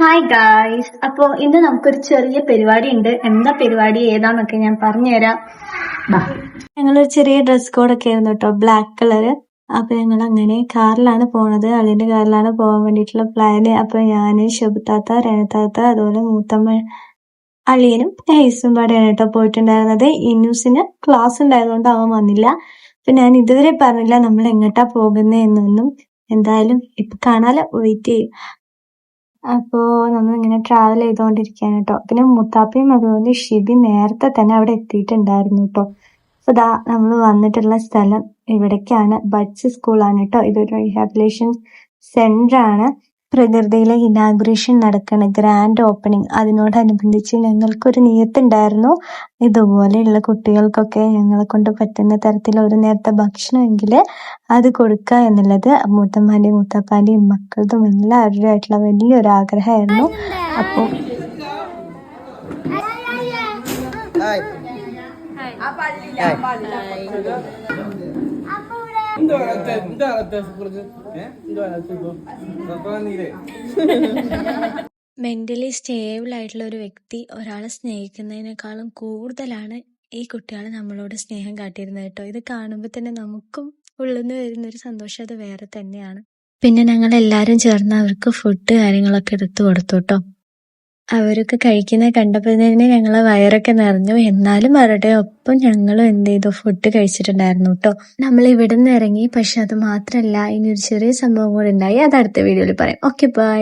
Hi guys അപ്പോ ഇന്ന് നമുക്കൊരു ചെറിയ പരിപാടി ഉണ്ട് എന്താ പരിപാടി? ഏതാന്നൊക്കെ ഞാൻ പറഞ്ഞുതരാം. ഞങ്ങളൊരു ചെറിയ ഡ്രസ് കോഡൊക്കെ ആയിരുന്നു കേട്ടോ ബ്ലാക്ക് കളറ് അപ്പൊ ഞങ്ങൾ അങ്ങനെ കാറിലാണ് പോണത്. അളിന്റെ കാറിലാണ് പോകാൻ വേണ്ടിയിട്ടുള്ള പ്ലാന് അപ്പൊ ഞാൻ ശബുത്താത്ത രേണത്താത്ത അതുപോലെ മൂത്തമ്മ അളിയനും ഹൈസും പാടെയാണ് കേട്ടോ പോയിട്ടുണ്ടായിരുന്നത്. ഇന്നൂസിന് ക്ലാസ് ഉണ്ടായതുകൊണ്ട് അവൻ വന്നില്ല. അപ്പൊ ഞാൻ ഇതുവരെ പറഞ്ഞില്ല നമ്മൾ എങ്ങോട്ടാ പോകുന്നത് എന്നൊന്നും. എന്തായാലും ഇപ്പൊ കാണാലോ. വെയിറ്റ് ചെയ്യും. അപ്പോ നമ്മൾ ഇങ്ങനെ ട്രാവൽ ചെയ്തുകൊണ്ടിരിക്കുകയാണ് കേട്ടോ പിന്നെ മുത്താപ്പയും അതുപോലെ ഷിബി നേരത്തെ തന്നെ അവിടെ എത്തിയിട്ടുണ്ടായിരുന്നു കേട്ടോ അപ്പൊ ദാ നമ്മൾ വന്നിട്ടുള്ള സ്ഥലം ഇവിടേക്കാണ്. ബഡ്സ് സ്കൂളാണ് കേട്ടോ ഇതൊരു റീഹാബിലേഷൻ സെന്റർ ആണ്. പ്രകൃതിയിലെ ഇനാഗുറേഷൻ നടക്കുന്ന ഗ്രാൻഡ് ഓപ്പണിംഗ് അതിനോടനുബന്ധിച്ച് ഞങ്ങൾക്കൊരു നിയത്തുണ്ടായിരുന്നു. ഇതുപോലെയുള്ള കുട്ടികൾക്കൊക്കെ ഞങ്ങളെ കൊണ്ട് പറ്റുന്ന തരത്തിൽ ഒരു നേരത്തെ ഭക്ഷണമെങ്കിൽ അത് കൊടുക്കുക എന്നുള്ളത് മൂത്തമ്മാന്റെയും മൂത്തപ്പാന്റെയും മക്കളതും എല്ലാവരുടെയും ആയിട്ടുള്ള വലിയൊരു ആഗ്രഹമായിരുന്നു. അപ്പോൾ ഹായ് മെന്റലി സ്റ്റേബിൾ ആയിട്ടുള്ള ഒരു വ്യക്തി ഒരാളെ സ്നേഹിക്കുന്നതിനേക്കാളും കൂടുതലാണ് ഈ കുട്ടികൾ നമ്മളോട് സ്നേഹം കാട്ടിയിരുന്നത് കേട്ടോ. ഇത് കാണുമ്പോൾ തന്നെ നമുക്കും ഉള്ളിന്ന് വരുന്ന ഒരു സന്തോഷം. അത് വേറെ തന്നെയാണ്. പിന്നെ ഞങ്ങൾ എല്ലാവരും ചേർന്ന് അവർക്ക് ഫുഡ് കാര്യങ്ങളൊക്കെ എടുത്തു കൊടുത്തു കേട്ടോ. അവരൊക്കെ കഴിക്കുന്നത് കണ്ടപ്പോൾ തന്നെ ഞങ്ങളെ വയറൊക്കെ നിറഞ്ഞു. എന്നാലും അവരുടെ ഒപ്പം ഞങ്ങളും എന്ത് ചെയ്തു? ഫുഡ് കഴിച്ചിട്ടുണ്ടായിരുന്നു കേട്ടോ നമ്മൾ ഇവിടെ നിന്ന് ഇറങ്ങി പക്ഷെ അത് മാത്രമല്ല ഇനി ഒരു ചെറിയ സംഭവം കൂടെ ഉണ്ടായി. അത് അടുത്ത വീഡിയോയിൽ പറയാം. Okay bye